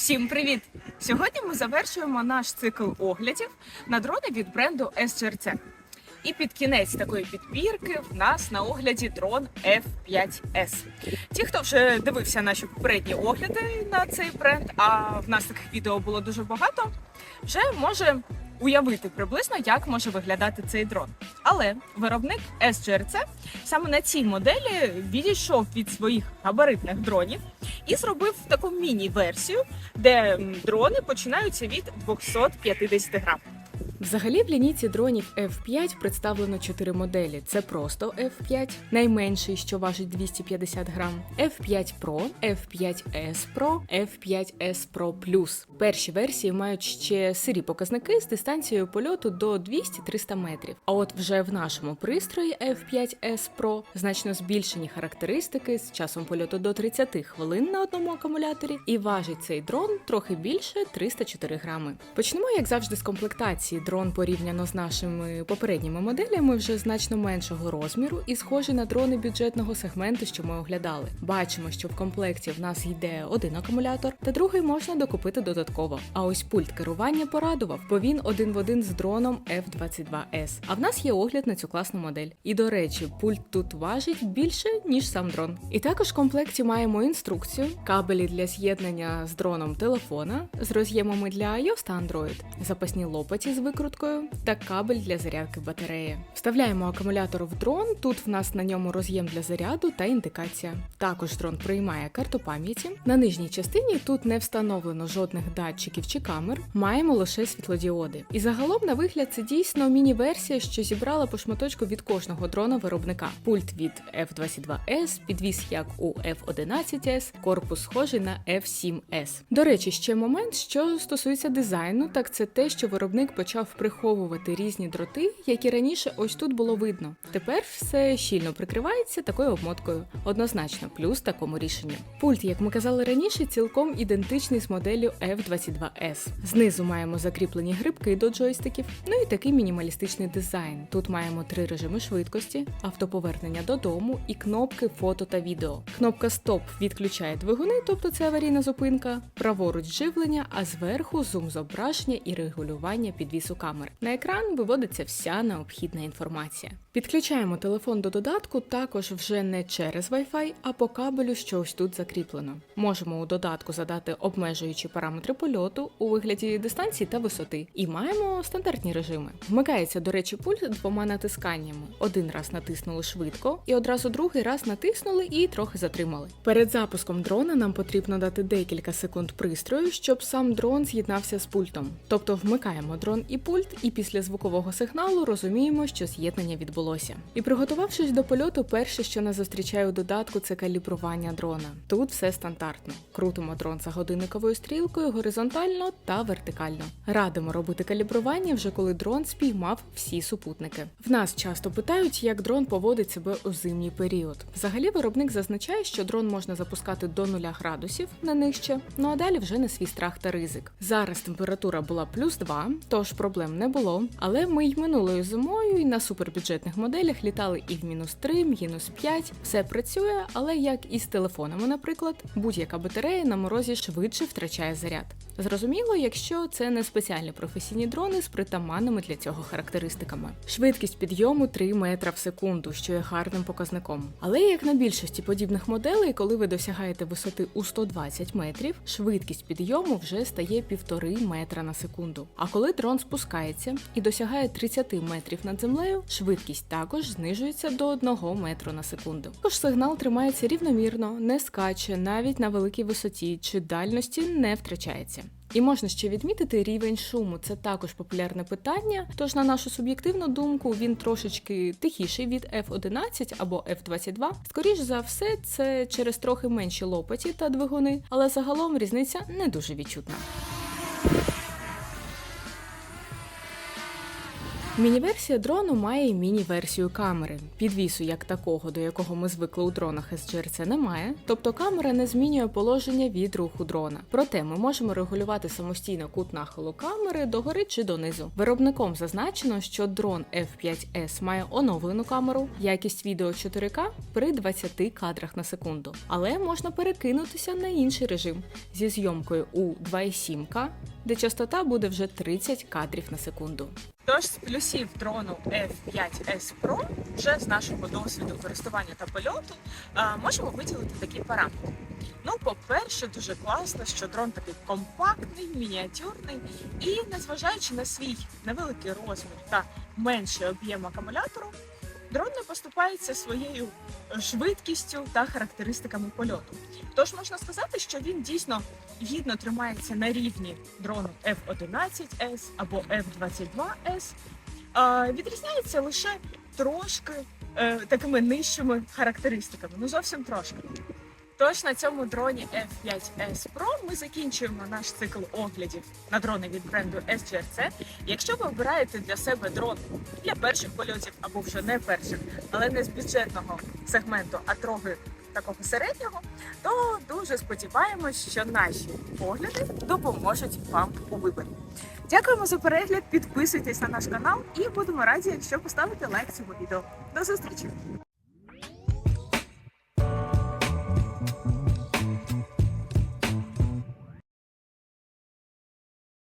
Всім привіт! Сьогодні ми завершуємо наш цикл оглядів на дрони від бренду SGRC. І під кінець такої підбірки в нас на огляді дрон F5S. Ті, хто вже дивився наші попередні огляди на цей бренд, а в нас таких відео було дуже багато, вже може уявити приблизно, як може виглядати цей дрон. Але виробник SGRC саме на цій моделі відійшов від своїх габаритних дронів і зробив таку міні-версію, де дрони починаються від 250 грам. Взагалі в лінійці дронів F5 представлено 4 моделі. Це просто F5, найменший, що важить 250 грам, F5 Pro, F5S Pro, F5S Pro Plus. Перші версії мають ще сирі показники з дистанцією польоту до 200-300 метрів. А от вже в нашому пристрої F5S Pro значно збільшені характеристики з часом польоту до 30 хвилин на одному акумуляторі, і важить цей дрон трохи більше 304 грами. Почнемо, як завжди, з комплектації. Дрон порівняно з нашими попередніми моделями вже значно меншого розміру і схожий на дрони бюджетного сегменту, що ми оглядали. Бачимо, що в комплекті в нас йде один акумулятор, та другий можна докупити додатково. А ось пульт керування порадував, бо він один в один з дроном F22S. А в нас є огляд на цю класну модель. І до речі, пульт тут важить більше ніж сам дрон. І також в комплекті маємо інструкцію, кабелі для з'єднання з дроном телефона, з роз'ємами для iOS та Android, запасні лопаті з викруткою та кабель для зарядки батареї. Вставляємо акумулятор в дрон. Тут в нас на ньому роз'єм для заряду та індикація. Також дрон приймає карту пам'яті. На нижній частині тут не встановлено жодних датчиків чи камер, маємо лише світлодіоди. І загалом на вигляд це дійсно міні-версія, що зібрала по шматочку від кожного дрона виробника. Пульт від F22S, підвіз як у F11S, корпус схожий на F7S. До речі, ще момент, що стосується дизайну, так це те, що виробник почав приховувати різні дроти, які раніше ось тут було видно. Тепер все щільно прикривається такою обмоткою. Однозначно, плюс такому рішенню. Пульт, як ми казали раніше, цілком ідентичний з моделлю F22S. Знизу маємо закріплені грибки до джойстиків, ну і такий мінімалістичний дизайн. Тут маємо три режими швидкості, автоповернення додому і кнопки фото та відео. Кнопка Стоп відключає двигуни, тобто це аварійна зупинка, праворуч живлення, а зверху зум зображення і регулювання підвісу камер. На екран виводиться вся необхідна інформація. Підключаємо телефон до додатку також вже не через Wi-Fi, а по кабелю, що ось тут закріплено. Можемо у додатку задати обмежуючі параметри польоту у вигляді дистанції та висоти. І маємо стандартні режими. Вмикається, до речі, пульт двома натисканнями. Один раз натиснули швидко, і одразу другий раз натиснули і трохи затримали. Перед запуском дрона нам потрібно дати декілька секунд пристрою, щоб сам дрон з'єднався з пультом. Тобто вмикаємо дрон і пульт, і після звукового сигналу розуміємо, що з'єднання відбулося. І приготувавшись до польоту, перше, що нас зустрічає у додатку, це калібрування дрона. Тут все стандартно. Крутимо дрон за годинниковою стрілкою горизонтально та вертикально. Радимо робити калібрування вже коли дрон спіймав всі супутники. В нас часто питають, як дрон поводить себе у зимній період. Взагалі, виробник зазначає, що дрон можна запускати до 0 градусів на нижче, ну а далі вже на свій страх та ризик. Зараз температура була плюс 2, тож проблем не було. Але ми й минулою зимою і на супербюджетних моделях літали і в мінус 3, мінус 5. Все працює, але як і з телефонами, наприклад, будь-яка батарея на морозі швидше втрачає заряд. Зрозуміло, якщо це не спеціальні професійні дрони з притаманними для цього характеристиками. Швидкість підйому 3 метра в секунду, що є гарним показником. Але як на більшості подібних моделей, коли ви досягаєте висоти у 120 метрів, швидкість підйому вже стає 1,5 метра на секунду. А коли дрон спускається і досягає 30 метрів над землею, швидкість також знижується до 1 метру на секунду. Тож сигнал тримається рівномірно, не скаче навіть на великій висоті чи дальності не втрачається. І можна ще відмітити рівень шуму. Це також популярне питання. Тож, на нашу суб'єктивну думку, він трошечки тихіший від F11 або F22. Скоріш за все, це через трохи менші лопаті та двигуни, але загалом різниця не дуже відчутна. Міні-версія дрону має міні-версію камери. Підвісу як такого, до якого ми звикли у дронах SGRC немає, тобто камера не змінює положення від руху дрона. Проте ми можемо регулювати самостійно кут нахилу камери догори чи донизу. Виробником зазначено, що дрон F5S має оновлену камеру, якість відео 4К при 20 кадрах на секунду, але можна перекинутися на інший режим зі зйомкою у 2,7К, де частота буде вже 30 кадрів на секунду. Тож з плюсів дрону F5S Pro, вже з нашого досвіду користування та польоту, можемо виділити такі параметри. Ну, по-перше, дуже класно, що дрон такий компактний, мініатюрний, і незважаючи на свій невеликий розмір та менший об'єм акумулятору, дрон не поступається своєю швидкістю та характеристиками польоту. Тож можна сказати, що він дійсно гідно тримається на рівні дрону F11S або F22S. А, відрізняється лише трошки е, такими нижчими характеристиками, ну зовсім трошки. Тож на цьому дроні F5S Pro ми закінчуємо наш цикл оглядів на дрони від бренду SGRC. Якщо ви обираєте для себе дрон для перших польотів або вже не перших, але не з бюджетного сегменту, а трохи такого середнього, то дуже сподіваємось, що наші огляди допоможуть вам у виборі. Дякуємо за перегляд, підписуйтесь на наш канал і будемо раді, якщо поставите лайк цьому відео. До зустрічі!